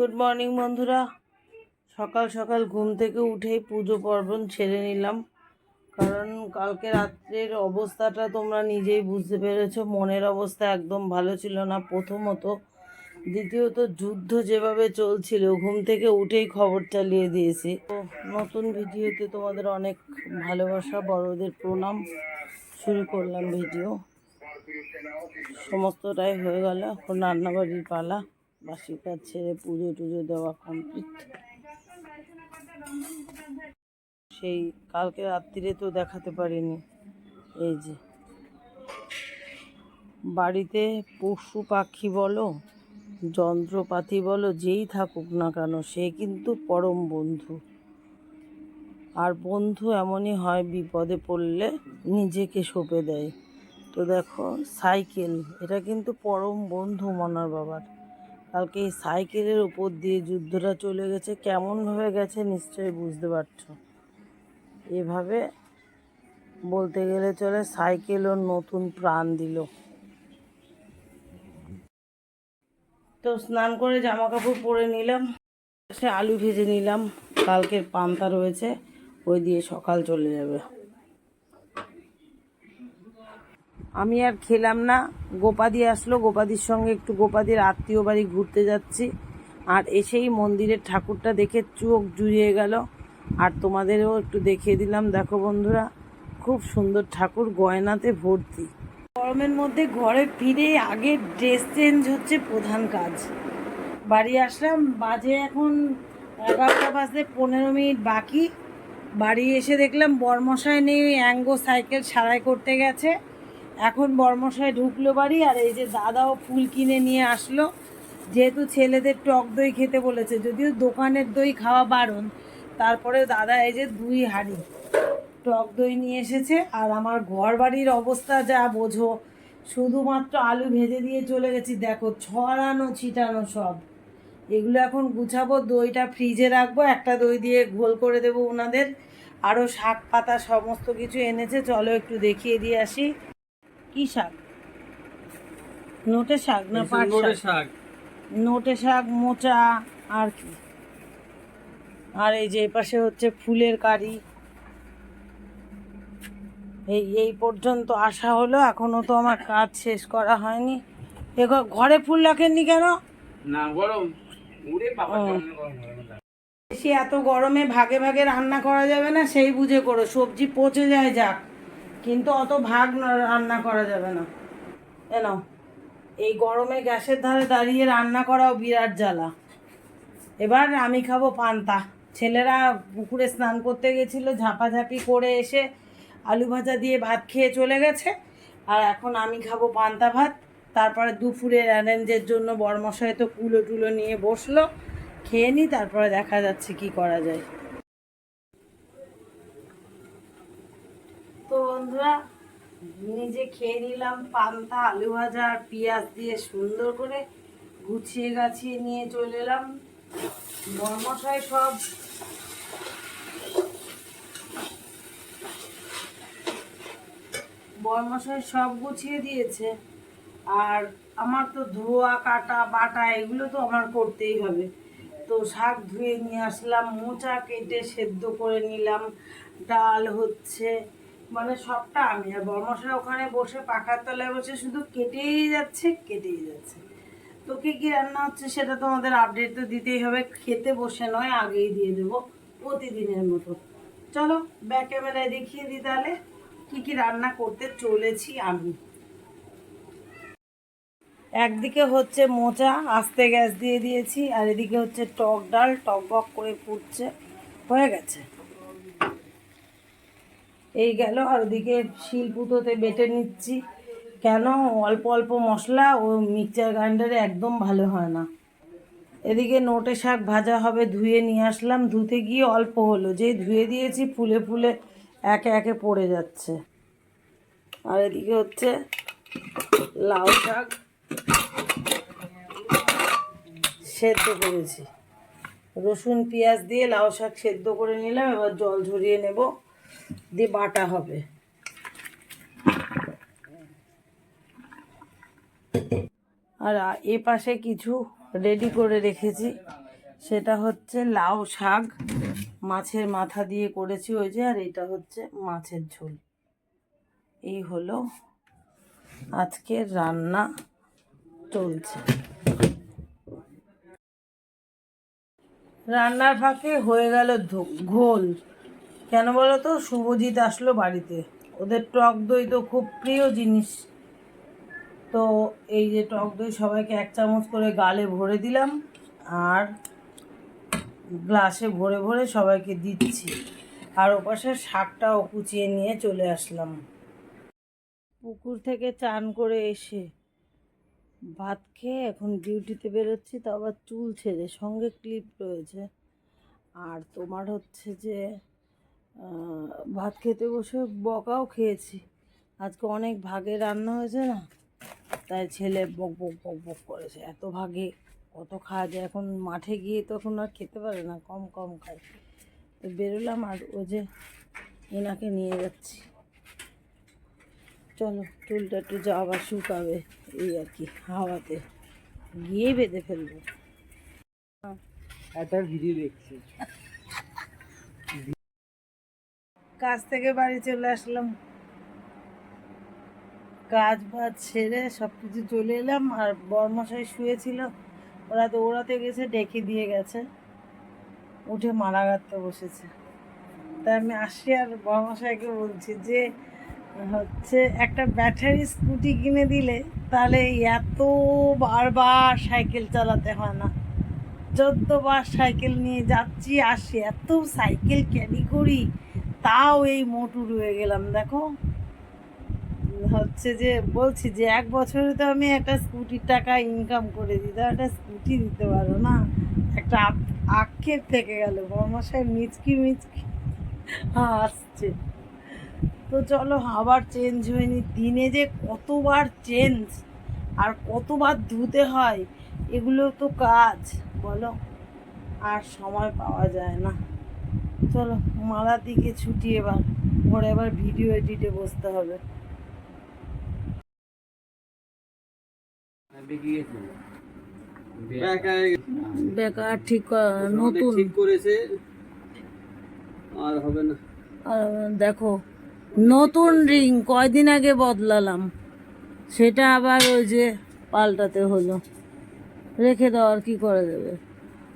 Good morning বন্ধুরা। সকাল সকাল ঘুম থেকে উঠেই পুজো পার্বণ ছেড়ে নিলাম। কারণ কালকে রাত্রের অবস্থাটা তোমরা নিজেই বুঝতে পেরেছ। মনের অবস্থা একদম ভালো ছিল না প্রথমত। দ্বিতীয়ত, যুদ্ধ যেভাবে চলছিল, ঘুম থেকে উঠেই খবর চালিয়ে দিয়েছি। তো নতুন ভিডিওতে তোমাদের অনেক ভালোবাসা, বড়দের প্রণাম। শুরু করলাম ভিডিও। সমস্তটাই হয়ে গেল, এখন রান্নাবাড়ির পালা। বাসি কাজ ছেড়ে পুজো টুজো দেওয়া কমপ্লিট সেই কালকে রাত্রিরে তো দেখাতে পারিনি। এই যে। বাড়িতে পশু পাখি বলো, যন্ত্রপাতি বলো, যেই থাকুক না কেন, সে কিন্তু পরম বন্ধু। আর বন্ধু এমনই হয়, বিপদে পড়লে নিজেকে সঁপে দেয়। তো দেখো, সাইকেল, এটা কিন্তু পরম বন্ধু মনার বাবার। কালকে এই সাইকেলের উপর দিয়ে যুদ্ধটা চলে গেছে। কেমনভাবে গেছে নিশ্চয়ই বুঝতে পারছ। এভাবে বলতে গেলে চলে সাইকেলও নতুন প্রাণ দিল। তো স্নান করে জামা কাপড় পরে নিলাম, সে আলু ভেজে নিলাম। কালকের পান্তা রয়েছে, ওই দিয়ে সকাল চলে যাবে। আমি আর খেলাম না। গোপাদি আসলো, গোপাদির সঙ্গে একটু গোপাদির আত্মীয় বাড়ি ঘুরতে যাচ্ছি। আর এসেই মন্দিরের ঠাকুরটা দেখে চোখ জুড়িয়ে গেল। আর তোমাদেরও একটু দেখিয়ে দিলাম। দেখো বন্ধুরা, খুব সুন্দর ঠাকুর গয়নাতে ভর্তি। গরমের মধ্যে ঘরে ফিরে আগে ড্রেস চেঞ্জ হচ্ছে প্রধান কাজ। বাড়ি আসলাম, বাজে এখন এগারোটা বাজতে পনেরো মিনিট বাকি। বাড়ি এসে দেখলাম বর্মশাই নেই, অ্যাঙ্গো সাইকেল সারাই করতে গেছে। এখন বর্মশাই ঢুকলো বাড়ি আর এই যে দাদাও ফুল কিনে নিয়ে আসলো। যেহেতু ছেলেদের টক দই খেতে বলেছে, যদিও দোকানের দই খাওয়া বারণ তারপরে দাদা এই যে দুই হাঁড়ি টক দই নিয়ে এসেছে। আর আমার ঘর বাড়ির অবস্থা যা বোঝো, শুধুমাত্র আলু ভেজে দিয়ে চলে গেছি। দেখো, ছড়ানো ছিটানো সব। এগুলো এখন গুছাবো, দইটা ফ্রিজে রাখব, একটা দই দিয়ে ঘোল করে দেবো ওনাদের। আরও শাক পাতা সমস্ত কিছু এনেছে, চলো একটু দেখিয়ে দিয়ে আসি। কি শাক? নোটে শাক না পাট শাক? নোটে শাক মোচা আর কি? আর এই যে পাশে হচ্ছে ফুলের কারি। এই এই পর্যন্ত আসা হলো এখনও তো আমার কাজ শেষ করা হয়নি। এগো ঘরে ফুল রাখেননি কেন? না গরম। বেশি এত গরমে ভাগে ভাগে রান্না করা যাবে না সেই বুঝে করো সবজি পচে যায় যাক। কিন্তু অত ভাগ রান্না করা যাবে না। এ নাও। এই গরমে গ্যাসের ধারে দাঁড়িয়ে রান্না করাও বিরাট জ্বালা। এবার আমি খাব পান্তা। ছেলেরা পুকুরে স্নান করতে গেছিল, ঝাপাঝাপি করে এসে আলু ভাজা দিয়ে ভাত খেয়ে চলে গেছে। আর এখন আমি খাব পান্তা ভাত। তারপরে দুপুরের অ্যারেঞ্জের জন্য বরমশাই তো কুলো টুলো নিয়ে বসল। খেয়ে নিই তারপরে দেখা যাচ্ছে কি করা যায় তো বন্ধুরা, নিজে খেয়ে নিলাম পান্তা, আলু ভাজা, পেঁয়াজ দিয়ে সুন্দর করে গুছিয়ে গাছিয়ে নিয়ে চলে এলাম। বর্মশাই সব বর্মশাই সব গুছিয়ে দিয়েছে। আর আমার তো ধোয়া, কাটা, বাটা এগুলো তো আমার করতেই হবে। তো শাক ধুয়ে নিয়ে আসলাম, মোচা কেটে সেদ্ধ করে নিলাম। ডাল হচ্ছে মানে সবটা আমি, আর বর্মশাই ওখানে বসে পাখার তলায় বসে শুধু কেটেই যাচ্ছে কেটেই যাচ্ছে। তো কী কী রান্না হচ্ছে সেটা তোমাদের আপডেট তো দিতেই হবে, খেতে বসে নয়, আগেই দিয়ে দেবো প্রতিদিনের মতো। চলো ব্যাক ক্যামেরায় দেখিয়ে দিই তাহলে কী কী রান্না করতে চলেছি আমি। একদিকে হচ্ছে মোচা, আস্তে গ্যাস দিয়ে দিয়েছি, আর এদিকে হচ্ছে টক ডাল, টক বক করে ফুটছে, হয়ে গেছে। এই গেল, আর ওদিকে শিলপুতোতে বেটে নিচ্ছি। কেন? অল্প অল্প মশলা ও মিক্সচার গ্রাইন্ডারে একদম ভালো হয় না। এদিকে নোটে শাক ভাজা হবে, ধুয়ে নিয়ে আসলাম। ধুতে গিয়ে অল্প হলো, যেই ধুয়ে দিয়েছি ফুলে ফুলে একে একে পড়ে যাচ্ছে। আর এদিকে হচ্ছে লাউ শাক সেদ্ধ করেছি। রসুন, পেঁয়াজ দিয়ে লাউ শাক সেদ্ধ করে নিলাম, এবার জল ঝরিয়ে নেব। দিয়ে বাটা হবে। আর এ পাশে কিছু রেডি করে রেখেছি। সেটা হচ্ছে লাউ শাক। মাছের মাথা দিয়ে করেছি ওই যে, আর এটা হচ্ছে মাছের ঝোল। এই হলো আজকের রান্না চলছে। রান্নার ফাঁকে হয়ে গেল ঘোল। কেন বলো তো শুভজিৎ আসলো বাড়িতে। ওদের টক দই তো খুব প্রিয় জিনিস। তো এই যে টক দই সবাইকে এক চামচ করে গালে ভরে দিলাম আর গ্লাসে ভরে ভরে সবাইকে দিচ্ছি। আর ওপাশে শাকটাও কুচিয়ে নিয়ে চলে আসলাম। পুকুর থেকে চান করে এসে ভাত খেয়ে এখন ডিউটিতে বেরোচ্ছি, তো আবার চুল ছেড়ে সঙ্গে ক্লিপ রয়েছে। আর তোমার হচ্ছে যে ভাত খেতে বসে বকাও খেয়েছি। আজকে অনেক ভাগে রান্না হয়েছে না? তাই ছেলে বক বক বক বক করেছে। এত ভাগে কত খাওয়া যায়? এখন মাঠে গিয়ে তখন আর খেতে পারে না, কম কম খায়। তো বেরোলাম আর ও যে এনাকে নিয়ে যাচ্ছি। চলো, চুলটা একটু যা আবার শুকাবে, এই আর কি, হাওয়াতে। গিয়ে বেঁধে ফেলব। একটা ভিডিও দেখছি। কাজ থেকে বাড়ি চলে আসলাম। কাজ বাজ সেরে সব কিছু চলে এলাম আর বরমশাই শুয়েছিল। ওরা দৌড়াতে গেছে, ডেকে দিয়ে গেছে। উঠে মারা গাঁততে বসেছে। তাই আমি আসি আর বরমশাইকে বলছি যে, হচ্ছে একটা ব্যাটারি স্কুটি কিনে দিলে তাহলে এত বারবার সাইকেল চালাতে হয় না। যতবার সাইকেল নিয়ে যাচ্ছি, আসি, এত সাইকেল ক্যারি করি। তাও এই মোটু রয়ে গেলাম, দেখো। হচ্ছে যে, বলছি যে, এক বছরে তো আমি একটা স্কুটির টাকা ইনকাম করে দিই তো একটা স্কুটি দিতে পারো না? একটা আক্ষেপ থেকে গেল বর্মশাই মিচকি মিচকি আসছে তো চলো, আবার চেঞ্জ হয়নি দিনে যে কতবার চেঞ্জ আর কতবার ধুতে হয়, এগুলো তো কাজ, বলো। আর সময় পাওয়া যায় না। চলো মালার দিকে ছুটি এবার। পরে এবার ভিডিও এডিটে বসতে হবে। বেকার ঠিক করা- নতুন। ঠিক করেছে আর হবে না। আর দেখো নতুন রিং কয়দিন আগে বদলালাম। সেটা আবার ওই যে পাল্টাতে হলো। রেখে দাও আর কি করা যাবে?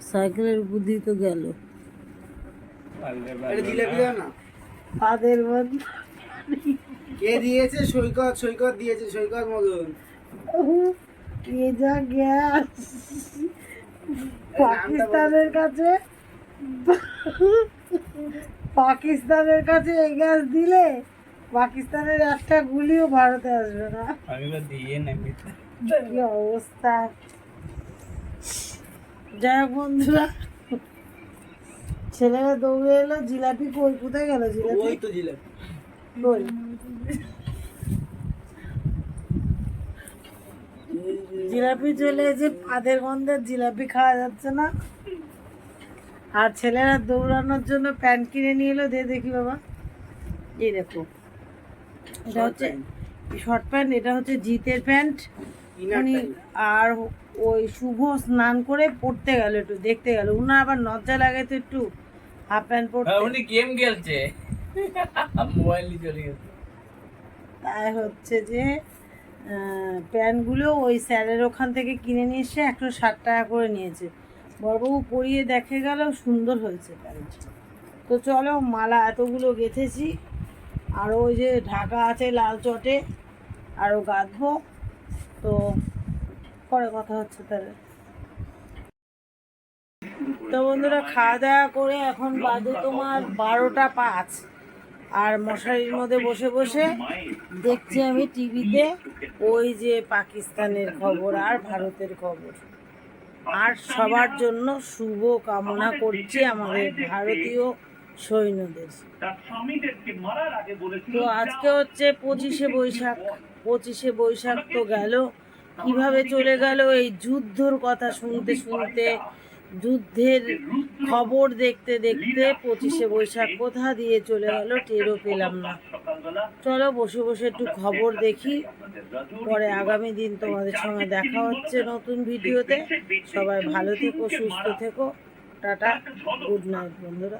সাইকেলের বুদ্ধি তো গেল। জিলাপি দাও না। তাদের মধ্যে কে দিয়েছে? সৈকত সৈকত দিয়েছে সৈকত মদন। কে যা গ্যাস। পাকিস্তানের কাছে। পাকিস্তানের কাছে এই গ্যাস দিলে পাকিস্তানের একটা গুলিও ভারতে আসবে না। আমি তো দিয়ে নেবি। কি অবস্থা। যাই হোক বন্ধুরা ছেলেরা দৌড়ে এলো জিলাপি কই? কোথায় গেল জিলাপি? ওই তো জিলাপি। কই জিলাপি চলে এসে পাদের গন্ধের জিলাপি খাওয়া যাচ্ছে না। আর ছেলেরা দৌড়ানোর জন্য প্যান্ট কিনে নিয়ে এলো দে দেখি বাবা। এই দেখো। এটা হচ্ছে শর্ট প্যান্ট এটা হচ্ছে জিতের প্যান্ট। উনি আর ওই শুভ স্নান করে পড়তে গেল একটু দেখতে গেল। উনার আবার লজ্জা লাগে তো একটু। হাফ প্যান্ট পরতে। উনি গেম খেলছে। মোবাইল চলে গেছে। তাই হচ্ছে যে প্যান্টগুলো ওই স্যারের ওখান থেকে কিনে নিয়ে এসে একশো ষাট টাকা করে নিয়েছে। বড়বাবু পরিয়ে দেখে গেল সুন্দর হয়েছে প্যান্ট। তো চলো মালা এতগুলো গেঁথেছি। আর ওই যে ঢাকা আছে লাল চটে আরও গাঁথবো। তো পরে কথা হচ্ছে তাহলে। তো বন্ধুরা খাওয়া দাওয়া করে এখন বাজে তোমার বারোটা পাঁচ। আর মশারির মধ্যে বসে বসে দেখছি আমি টিভিতে ওই যে পাকিস্তানের খবর আর ভারতের খবর। আর সবার জন্য শুভ কামনা করছি আমাদের ভারতীয় সৈন্যদের। তো আজকে হচ্ছে পঁচিশে বৈশাখ। পঁচিশে বৈশাখ তো গেল। কীভাবে চলে গেল এই যুদ্ধর কথা শুনতে শুনতে যুদ্ধের খবর দেখতে দেখতে পঁচিশে বৈশাখ কোথা দিয়ে চলে গেল টেরও পেলাম না। চলো বসে বসে একটু খবর দেখি। পরে আগামী দিন তোমাদের সঙ্গে দেখা হচ্ছে নতুন ভিডিওতে। সবাই ভালো থেকো, সুস্থ থেকো। টাটা, গুড নাইট বন্ধুরা।